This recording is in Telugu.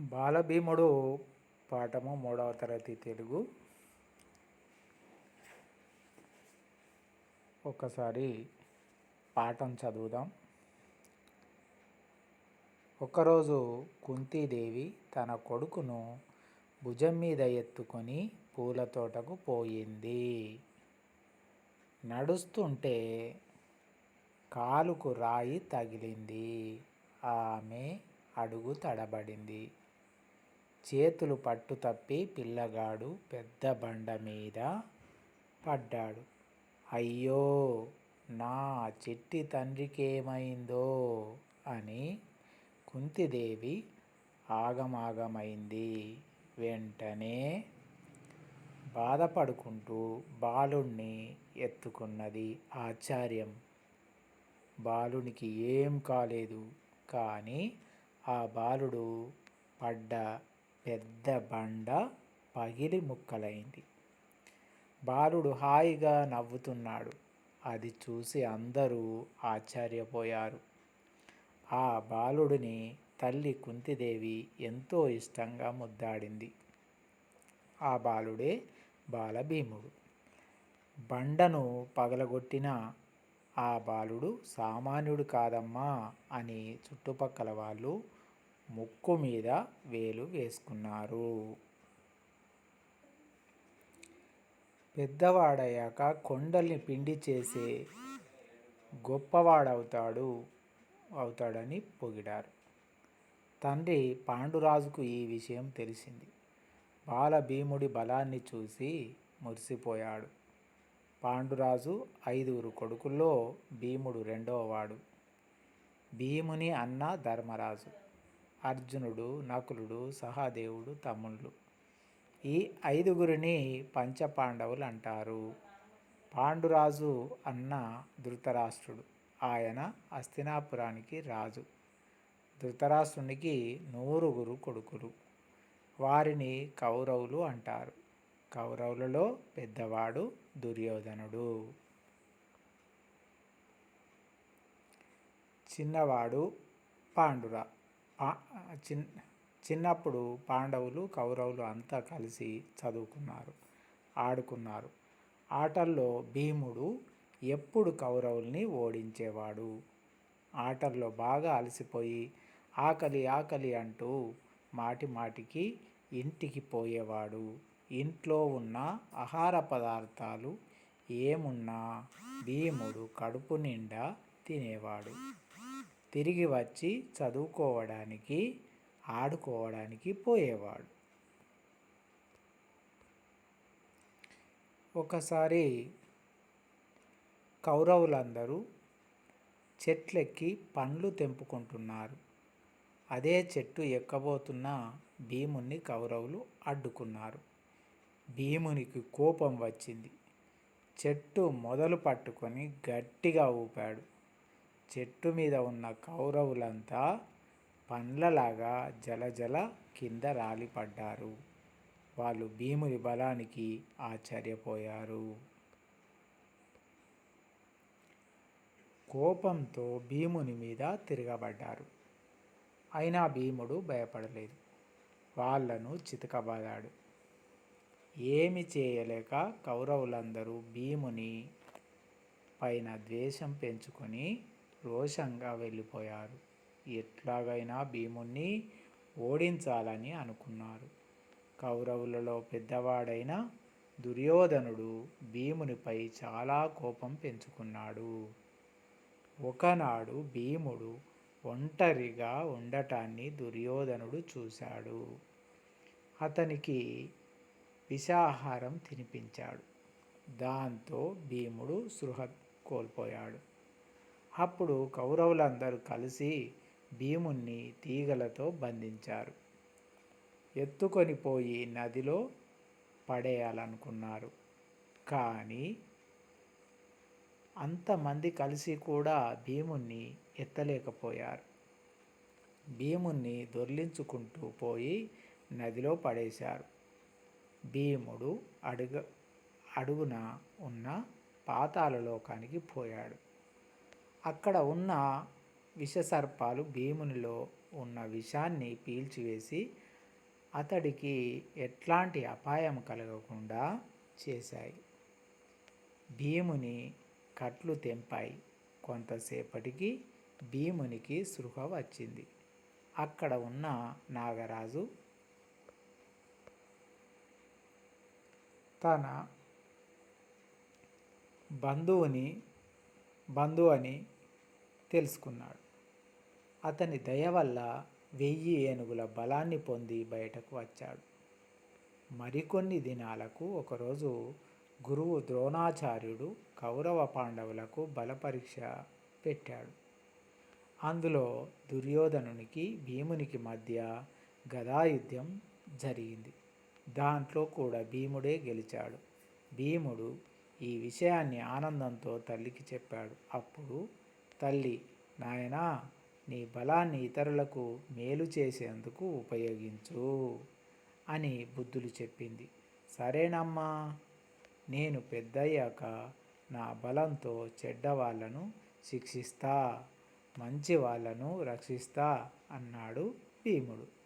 బాలభీముడు పాఠము మూడవ తరగతి తెలుగు. ఒకసారి పాఠం చదువుదాం. ఒకరోజు కుంతీదేవి తన కొడుకును భుజం మీద ఎత్తుకొని పూల తోటకు పోయింది. నడుస్తుంటే కాలుకు రాయి తగిలింది. ఆమె అడుగు తడబడింది. చేతులు పట్టు తప్పి పిల్లగాడు పెద్ద బండ మీద పడ్డాడు. అయ్యో నా చిట్టి తండ్రికేమైందో అని కుంతిదేవి ఆగమాగమైంది. వెంటనే బాధపడుకుంటూ బాలుణ్ణి ఎత్తుకున్నది ఆచార్యం బాలునికి ఏం కాలేదు. కానీ ఆ బాలుడు పడ్డ పెద్ద బండ పగిలి ముక్కలైంది. బాలుడు హాయిగా నవ్వుతున్నాడు. అది చూసి అందరూ ఆశ్చర్యపోయారు. ఆ బాలుడిని తల్లి కుంతిదేవి ఎంతో ఇష్టంగా ముద్దాడింది. ఆ బాలుడే బాలభీముడు. బండను పగలగొట్టిన ఆ బాలుడు సామాన్యుడు కాదమ్మా అని చుట్టుపక్కల వాళ్ళు ముక్కు మీద వేలు వేసుకున్నారు. పెద్దవాడయ్యాక కొండల్ని పిండి చేసే గొప్పవాడవుతాడు అవుతాడని పొగిడారు. తండ్రి పాండురాజుకు ఈ విషయం తెలిసింది. బాల భీముడి బలాన్ని చూసి మురిసిపోయాడు. పాండురాజు ఐదుగురు కొడుకుల్లో భీముడు రెండవవాడు భీముని అన్న ధర్మరాజు. అర్జునుడు నకులుడు సహదేవుడు తమ్ముళ్ళు. ఈ ఐదుగురిని పంచపాండవులు అంటారు. పాండురాజు అన్న ధృతరాష్ట్రుడు. ఆయన అస్తినాపురానికి రాజు. ధృతరాష్ట్రునికి నూరుగురు కొడుకులు. వారిని కౌరవులు అంటారు. కౌరవులలో పెద్దవాడు దుర్యోధనుడు. చిన్నవాడు పాండురా. పా చిన్ చిన్నప్పుడు పాండవులు కౌరవులు అంతా కలిసి చదువుకున్నారు ఆడుకున్నారు. ఆటల్లో భీముడు ఎప్పుడు కౌరవుల్ని ఓడించేవాడు? ఆటల్లో బాగా అలసిపోయి ఆకలి ఆకలి అంటూ మాటి మాటికి ఇంటికి పోయేవాడు. ఇంట్లో ఉన్న ఆహార పదార్థాలు ఏమున్నా భీముడు కడుపు నిండా తినేవాడు. తిరిగి వచ్చి చదువుకోవడానికి ఆడుకోవడానికి పోయేవాడు. ఒకసారి కౌరవులందరూ చెట్లెక్కి పండ్లు తెంపుకుంటున్నారు. అదే చెట్టు ఎక్కబోతున్న భీముని కౌరవులు అడ్డుకున్నారు. భీమునికి కోపం వచ్చింది. చెట్టు మొదలు పట్టుకొని గట్టిగా ఊపాడు. చెట్టు మీద ఉన్న కౌరవులంతా పండ్లలాగా జలజల కింద రాలిపడ్డారు. వాళ్ళు భీముని బలానికి ఆశ్చర్యపోయారు. కోపంతో భీముని మీద తిరగబడ్డారు. అయినా భీముడు భయపడలేదు. వాళ్ళను చితకబాదాడు. ఏమి చేయలేక కౌరవులందరూ భీముని పైన ద్వేషం పెంచుకొని రోషంగా వెళ్ళిపోయారు. ఎట్లాగైనా భీముణ్ణి ఓడించాలని అనుకున్నారు. కౌరవులలో పెద్దవాడైన దుర్యోధనుడు భీమునిపై చాలా కోపం పెంచుకున్నాడు. ఒకనాడు భీముడు ఒంటరిగా ఉండటాన్ని దుర్యోధనుడు చూశాడు. అతనికి విషాహారం తినిపించాడు. దాంతో భీముడు సృహ కోల్పోయాడు. అప్పుడు కౌరవులందరూ కలిసి భీముణ్ణి తీగలతో బంధించారు. ఎత్తుకొని పోయి నదిలో పడేయాలనుకున్నారు. కానీ అంతమంది కలిసి కూడా భీముణ్ణి ఎత్తలేకపోయారు. భీముణ్ణి దొర్లించుకుంటూ పోయి నదిలో పడేశారు. భీముడు అడుగ అడుగున ఉన్న పాతాళలోకానికి పోయాడు. అక్కడ ఉన్న విషసర్పాలు భీమునిలో ఉన్న విషాన్ని పీల్చివేసి అతడికి ఎట్లాంటి అపాయం కలగకుండా చేశాయి. భీముని కట్లు తెంపాయి. కొంతసేపటికి భీమునికి సృహ వచ్చింది. అక్కడ ఉన్న నాగరాజు తన బంధువుని బంధువు అని తెలుసుకున్నాడు. అతని దయ వల్ల వెయ్యి ఏనుగుల బలాన్ని పొంది బయటకు వచ్చాడు. మరికొన్ని దినాలకు ఒకరోజు గురువు ద్రోణాచార్యుడు కౌరవ పాండవులకు బలపరీక్ష పెట్టాడు. అందులో దుర్యోధనునికి భీమునికి మధ్య గదాయుద్ధం జరిగింది. దాంట్లో కూడా భీముడే గెలిచాడు. భీముడు ఈ విషయాన్ని ఆనందంతో తల్లికి చెప్పాడు. అప్పుడు తల్లి నాయనా నీ బలాన్ని ఇతరులకు మేలు చేసేందుకు ఉపయోగించు అని బుద్ధులు చెప్పింది. సరేనమ్మా నేను పెద్దయ్యాక నా బలంతో చెడ్డవాళ్ళను శిక్షిస్తా మంచి వాళ్ళను రక్షిస్తా అన్నాడు భీముడు.